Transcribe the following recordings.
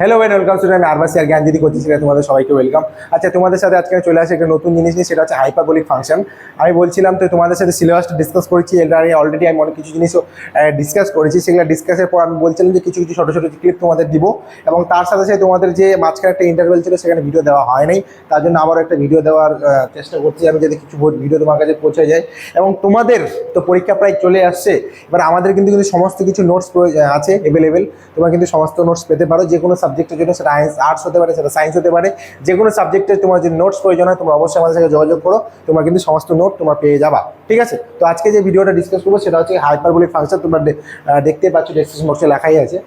Hello when welcome student আমি আরবাসি আর জ্ঞান যদি করছি তোমাদের সবাইকে ওয়েলকাম আচ্ছা তোমাদের সাথে আজকে আমি চলে আসি একটা নতুন জিনিস নিয়ে, সেটা হচ্ছে হাইপারবলিক ফাংশন আমি বলছিলাম তো তোমাদের সাথে সিলেবাসটা ডিসকাস করেছি, এর আগে অলরেডি আমি অনেক কিছু জিনিসও ডিসকাস করেছি। সেগুলো ডিসকাসের পর আমি বলছিলাম যে কিছু কিছু ছোটো ছোটো ক্লিপ তোমাদের দিব এবং তার সাথে সাথে তোমাদের যে মাঝখানে একটা ইন্টারভেল ছিল, সেখানে ভিডিও দেওয়া হয় নাই। তার জন্য আবার একটা ভিডিও দেওয়ার চেষ্টা করছি আমি যাতে কিছু ভিডিও তোমার কাছে পৌঁছে যায়। এবং তোমাদের তো পরীক্ষা প্রায় চলে আসছে। এবার আমাদের কিন্তু কিন্তু সমস্ত কিছু নোটস আছে অ্যাভেলেবেল তোমরা কিন্তু সমস্ত নোটস পেতে পারো। যে কোনো সাবজেক্টের জন্য সেটা আর্টস হতে পারে, সেটা সায়েন্স হতে পারে। যে কোনো সাবজেক্টে তোমার যদি নোটস প্রয়োজন হয়, তোমরা অবশ্যই আমাদের সাথে যোগাযোগ করো। তোমরা কিন্তু সমস্ত নোট তোমরা পেয়ে যাবা। ঠিক আছে? তো আজকে যে ভিডিওটা ডিসকাস করব, সেটা হচ্ছে হাইপারবলিক ফাংশন তোমরা দেখতে পাচ্ছ ডেসক্রিপশন নোটসে লেখাই আছে।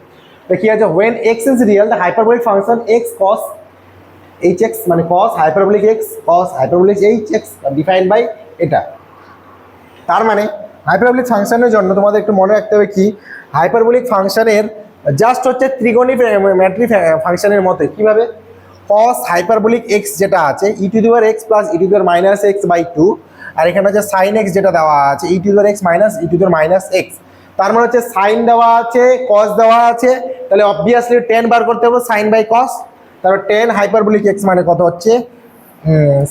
তো কি আছে? When x is real the hyperbolic function x cos h x মানে cos hyperbolic x cos hyperbolic h x define by এটা তার মানে হাইপারবলিক ফাংশনের জন্য তোমাদের একটু মনে রাখতে হবে কি? হাইপারবলিক ফাংশনের জাস্ট হচ্ছে ত্রিগোণী ম্যাট্রি ফাংশনের মতো। কীভাবে? কস হাইপারবলিক এক্স যেটা আছে e to x plus e to minus x by two আর এখানে হচ্ছে সাইন এক্স যেটা দেওয়া আছে e to the power x minus e to minus x তার মানে হচ্ছে সাইন দেওয়া আছে কস দেওয়া আছে, তাহলে অবভিয়াসলি টেন বার করতে হবে সাইন বাই কস তারপর টেন হাইপারবলিক এক্স মানে কত হচ্ছে?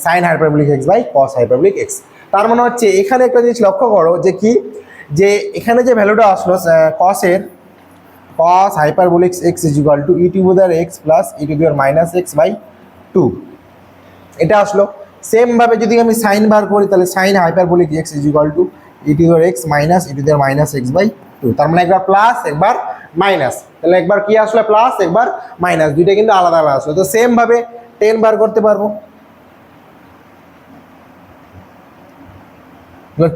Sine hyperbolic x by cos hyperbolic x তার মানে হচ্ছে এখানে একটা জিনিস লক্ষ্য করো যে কি? যে এখানে যে ভ্যালুটা আসলো কসের cos hyperbolic x is equal to e to the power x plus e to the power minus x by two এটা আসলো। সেমভাবে যদি আমি সাইন বার করি, তাহলে sine hyperbolic x is equal to e to the power x minus e to the power minus x by two তার মানে একবার প্লাস একবার মাইনাস তাহলে একবার কি আসলো? প্লাস একবার মাইনাস দুইটা কিন্তু আলাদা আলাদা আসলো। তো সেমভাবে টেন বার করতে পারব।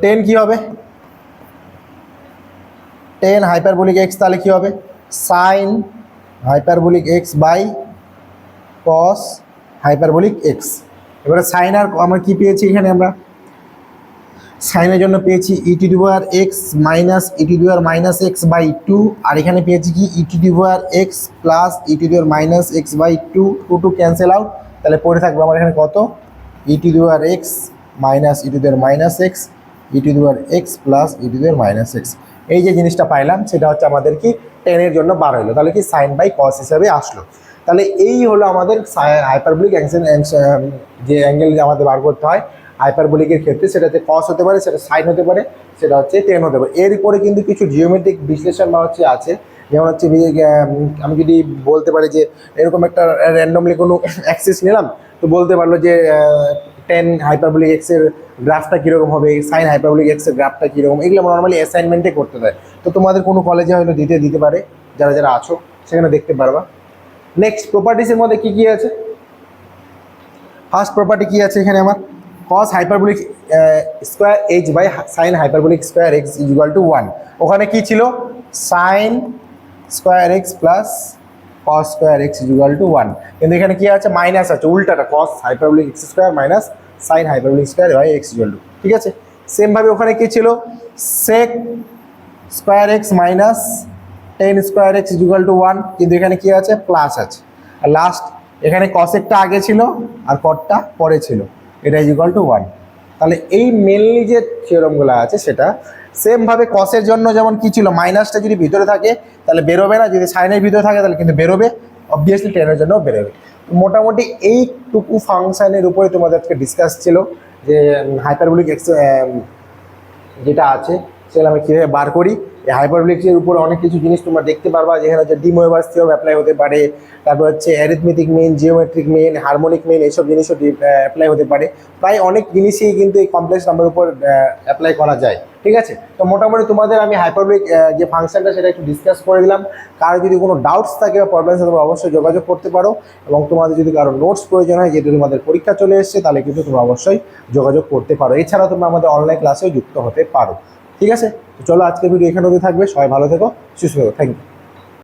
টেন কি হবে? টেন হাইপারবলিক এক্স তাহলে কি হবে? Sine hyperbolic x by cos hyperbolic x এবারে সাইন আর আমরা কি পেয়েছি এখানে আমরা? সাইনের জন্য পেয়েছি e to the power x minus e to the power minus x by two আর এখানে পেয়েছি কি? E to the power x plus e to the power minus x by two two two cancel out তাহলে পড়ে থাকবে আমার এখানে কত? E to the power x minus e to the power minus x e to the power x plus e to the power minus x এই যে জিনিসটা পাইলাম, সেটা হচ্ছে আমাদের কি টেনের জন্য বার হলো তাহলে কি সাইন বাই কস হিসাবে আসলো। তাহলে এই হলো আমাদের হাইপারবলিক অ্যাংসেল যে অ্যাঙ্গেল আমাদের বার করতে হয় হাইপারবলিকের ক্ষেত্রে সেটাতে কস হতে পারে, সেটা সাইন হতে পারে, সেটা হচ্ছে টেন হতে পারে। এরপরে কিন্তু কিছু জিওমেট্রিক বিশ্লেষণ বা হচ্ছে আছে, যেমন হচ্ছে আমি যদি বলতে পারি যে, এরকম একটা র্যান্ডমলি কোনো অ্যাক্সেস নিলাম, তো বলতে পারল যে টেন হাইপারবলিক এক্সের গ্রাফটা কীরকম হবে? সাইন হাইপারবলিক এক্সের গ্রাফটা কীরকম? এগুলো নর্মালি অ্যাসাইনমেন্টে করতে দেয়। তো তোমাদের কোনো কলেজে হয়তো দিতে দিতে পারে। যারা যারা আছো, সেখানে দেখতে পারবা। নেক্সট প্রপার্টিসের মধ্যে কি কি আছে? ফার্স্ট প্রপার্টি কি আছে এখানে আমার? Cos hyperbolic square h by sine hyperbolic square x is equal to one ওখানে কি ছিল? Sine square x plus cos square x is equal to one কিন্তু এখানে কি আছে? মাইনাস আছে। উল্টাটা cos hyperbolic x square minus sine hyperbolic square by x equal to ঠিক আছে? সেমভাবে ওখানে কি ছিল? Sec square x minus tan square x equal to one কিন্তু এখানে কি আছে? প্লাস আছে। আর লাস্ট এখানে কসেকটা আগে ছিল আর কটটা পরে ছিল। এটা ইকুয়াল টু ওয়ান তাহলে এই মেনলি যে থিওরমগুলো আছে সেটা সেমভাবে কসের জন্য যেমন কি ছিল মাইনাসটা যদি ভিতরে থাকে, তাহলে বেরোবে না। যদি সাইনের ভিতরে থাকে, তাহলে কিন্তু বেরোবে। অবভিয়াসলি টেনের জন্য বেরোবে। মোটামুটি এইটুকু ফাংশানের উপরে তোমাদের আজকে ডিসকাস ছিল যে হাইপারবলিক এক্স যেটা আছে, সেগুলো আমি কীভাবে বার করি। এই হাইপারবলিক্সের উপরে অনেক কিছু জিনিস তোমরা দেখতে পারবা, যেখানে হচ্ছে ডিমোভার্স থিওরাম অ্যাপ্লাই হতে পারে, তারপর হচ্ছে arithmetic mean geometric mean harmonic mean এইসব জিনিসও অ্যাপ্লাই হতে পারে। প্রায় অনেক জিনিসই কিন্তু এই কমপ্লেক্স নাম্বার উপর অ্যাপ্লাই করা যায়। ঠিক আছে? তো মোটামুটি তোমাদের আমি হাইপারবলিক যে ফাংশনটা সেটা একটু ডিসকাস করে দিলাম। কারও যদি কোনো ডাউটস থাকে বা প্রবলেমস থাকে তোমরা অবশ্যই যোগাযোগ করতে পারো। এবং তোমাদের যদি কারও নোটস প্রয়োজন হয়, যেহেতু তোমাদের পরীক্ষা চলে এসছে, তাহলে কিন্তু তোমরা অবশ্যই যোগাযোগ করতে পারো। এছাড়া তোমরা আমাদের অনলাইন ক্লাসেও যুক্ত হতে পারো। ঠিক আছে? চলো আজকের ভিডিও এখানে থাকবে। সবাই ভালো থেকো সুস্থ থেকো। Thank you